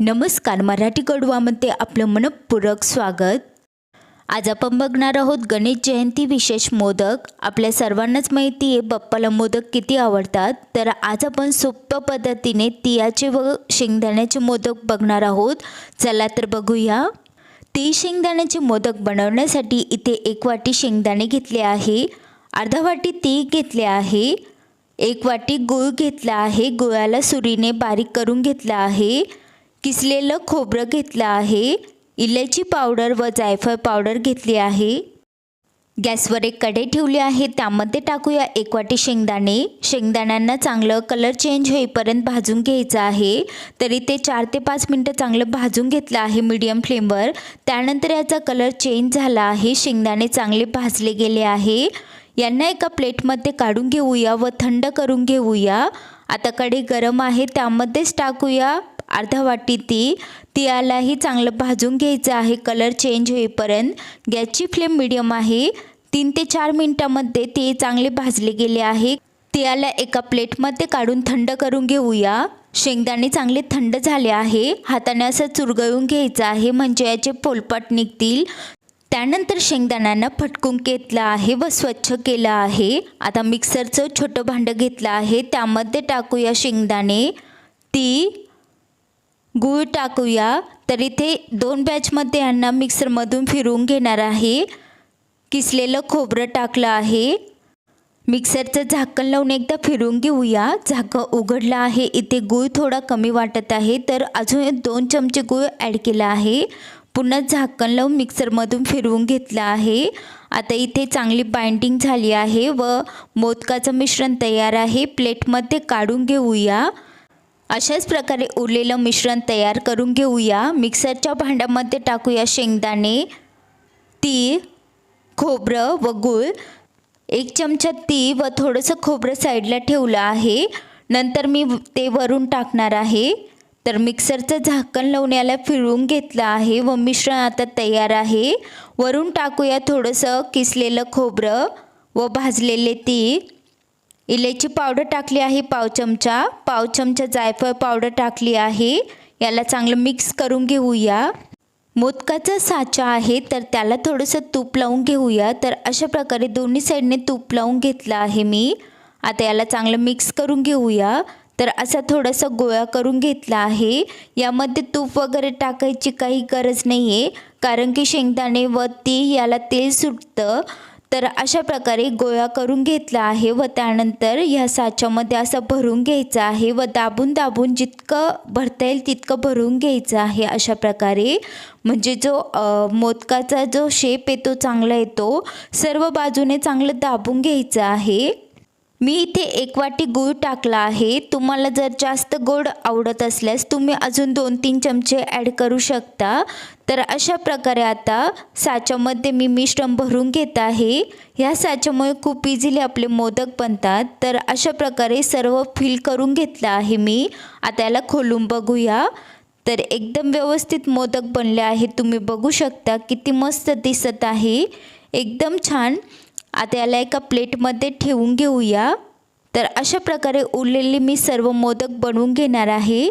नमस्कार मराठी कडवामध्ये आपलं मनपूरक स्वागत. आज आपण बघणार आहोत गणेश जयंती विशेष मोदक. आपल्या सर्वांनाच माहिती आहे बाप्पाला मोदक किती आवडतात. तर आज आपण सोप्या पद्धतीने तियाचे व शेंगदाण्याचे मोदक बघणार आहोत. चला तर बघूया. ती शेंगदाण्याचे मोदक बनवण्यासाठी इथे एक वाटी शेंगदाणे घेतले आहे. अर्धा वाटी ती घेतले आहे. एक वाटी गूळ घेतला आहे. गुळाला सुरीने बारीक करून घेतला आहे. किसलेलं खोबरं घेतलं आहे? इलायची पावडर व जायफळ पावडर घेतली आहे. गॅसवर एक कढई ठेवली आहे. त्यामध्ये टाकूया एक वाटी शेंगदाणे. शेंगदाण्यांना चांगलं कलर चेंज होईपर्यंत भाजून घ्यायचं आहे. तरी ते चार ते पाच मिनटं चांगलं भाजून घेतलं आहे मीडियम फ्लेमवर त्यानंतर याचा कलर चेंज झाला आहे. शेंगदाणे चांगले भाजले गेले आहे. यांना एका प्लेटमध्ये काढून घेऊया व थंड करून घेऊया. आता कढई गरम आहे. त्यामध्येच टाकूया. अर्धा वाटी ती तियालाही चांगलं भाजून घ्यायचं आहे. कलर चेंज होईपर्यंत गॅसची फ्लेम मिडियम आहे. तीन ते चार मिनटामध्ये ते चांगले भाजले गेले आहे. तियाला एका प्लेटमध्ये काढून थंड करून घेऊया. शेंगदाणे चांगले थंड झाले आहे. हाताने असं चुरगळून घ्यायचं आहे म्हणजे याचे पोलपाट निघतील. त्यानंतर शेंगदाण्यांना फटकून घेतलं आहे व स्वच्छ केलं आहे. आता मिक्सरचं छोटं भांडं घेतलं आहे. त्यामध्ये टाकूया शेंगदाणे. ती गूळ टाकूया. तर इथे दोन बॅचमध्ये यांना मिक्सरमधून फिरवून घेणार आहे. किसलेलं खोबरं टाकलं आहे. मिक्सरचं झाकण लावून एकदा फिरवून घेऊया. झाकं उघडलं आहे. इथे गूळ थोडा कमी वाटत आहे. तर अजून दोन चमचे गूळ ॲड केला आहे. पुन्हा झाकण लावून मिक्सरमधून फिरवून घेतलं आहे. आता इथे चांगली बाइंडिंग झाली आहे व मोदकाचं मिश्रण तयार आहे. प्लेटमध्ये काढून घेऊया. अशाच प्रकारे उरलेलं मिश्रण तयार करून घेऊया. मिक्सरच्या भांड्यामध्ये टाकूया शेंगदाणे तीळ खोबरं व गूळ. एक चमचा ती व थोडंसं खोबरं साईडला ठेवलं आहे. नंतर मी ते वरून टाकणार आहे. तर मिक्सरचं झाकण लावून याला फिरवून घेतलं आहे व मिश्रण आता तयार आहे. वरून टाकूया थोडंसं किसलेलं खोबरं व भाजलेले तीळ. इलायची पावडर टाकली आहे पाव चमचा. पाव चमचा जायफळ पावडर टाकली आहे. याला चांगलं मिक्स करून घेऊया. मोदकाचा साचा आहे तर त्याला थोडंसं तूप लावून घेऊया. तर अशा प्रकारे दोन्ही साईडने तूप लावून घेतलं आहे मी. आता याला चांगलं मिक्स करून घेऊया. तर असा थोडासा गोळा करून घेतला आहे. यामध्ये तूप वगैरे टाकायची काही गरज नाही आहे कारण की शेंगदाणे व ती याला तेल सुटतं. तर अशा प्रकारे गोळा करून घेतला आहे व त्यानंतर ह्या साच्यामध्ये असं भरून घ्यायचं आहे व दाबून दाबून जितकं भरता येईल तितकं भरून घ्यायचं आहे अशा प्रकारे. म्हणजे जो मोदकाचा जो शेप येतो चांगला येतो. सर्व बाजूने चांगलं दाबून घ्यायचं आहे. मी इथे एक वाटी गूळ टाकला आहे. तुम्हाला जर जास्त गोड आवडत असल्यास तुम्ही अजून दोन तीन चमचे ॲड करू शकता. तर अशा प्रकारे आता साच्यामध्ये मी मिश्रण भरून घेत आहे. ह्या साच्यामुळे खूप इझिली आपले मोदक बनतात. तर अशा प्रकारे सर्व फिल करून घेतलं आहे मी. आता याला खोलून बघूया. तर एकदम व्यवस्थित मोदक बनले आहे तुम्ही बघू शकता किती मस्त दिसत आहे. एकदम छान. आता याला एका प्लेटमध्ये ठेवून घेऊया. तर अशा प्रकारे उरलेले मी सर्व मोदक बनवून घेणार आहे.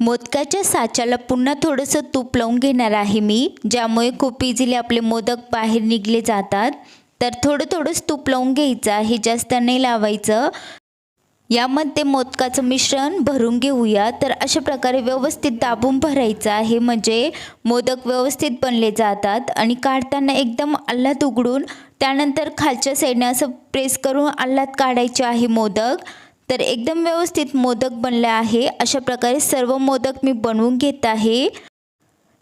मोदकाच्या साच्याला पुन्हा थोडंसं तूप लावून घेणार आहे मी ज्यामुळे खूप इझिली आपले मोदक बाहेर निघले जातात. तर थोडं थोडंच तूप लावून घ्यायचं आहे जास्त नाही लावायचं. यामध्ये मोदकाचं मिश्रण भरून घेऊया. तर अशा प्रकारे व्यवस्थित दाबून भरायचं आहे. म्हणजे मोदक व्यवस्थित बनले जातात आणि काढताना एकदम आल्हाद उघडून त्यानंतर खालच्या साईडने असं प्रेस करून आल्हाद काढायचे आहे मोदक. तर एकदम व्यवस्थित मोदक बनले आहे. अशा प्रकारे सर्व मोदक मी बनवून घेत आहे.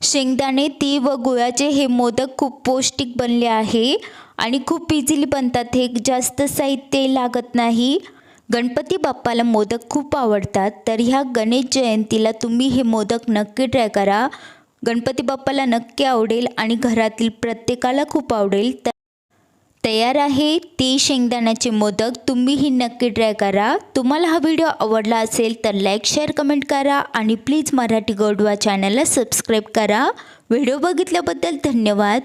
शेंगदाणे ती व गुळाचे हे मोदक खूप पौष्टिक बनले आहे. आणि खूप इझिली बनतात. हे जास्त साहित्य लागत नाही. गणपती बाप्पाला मोदक खूप आवडतात तर ह्या गणेश जयंतीला तुम्ही हे मोदक नक्की ट्राय करा. गणपती बाप्पाला नक्की आवडेल आणि घरातील प्रत्येकाला खूप आवडेल. तर तयार आहे ती शेंगदाण्याचे मोदक तुम्हीही नक्की ट्राय करा. तुम्हाला हा व्हिडिओ आवडला असेल तर लाईक शेअर कमेंट करा आणि प्लीज मराठी गोडवा चॅनलला सबस्क्राईब करा. व्हिडिओ बघितल्याबद्दल धन्यवाद.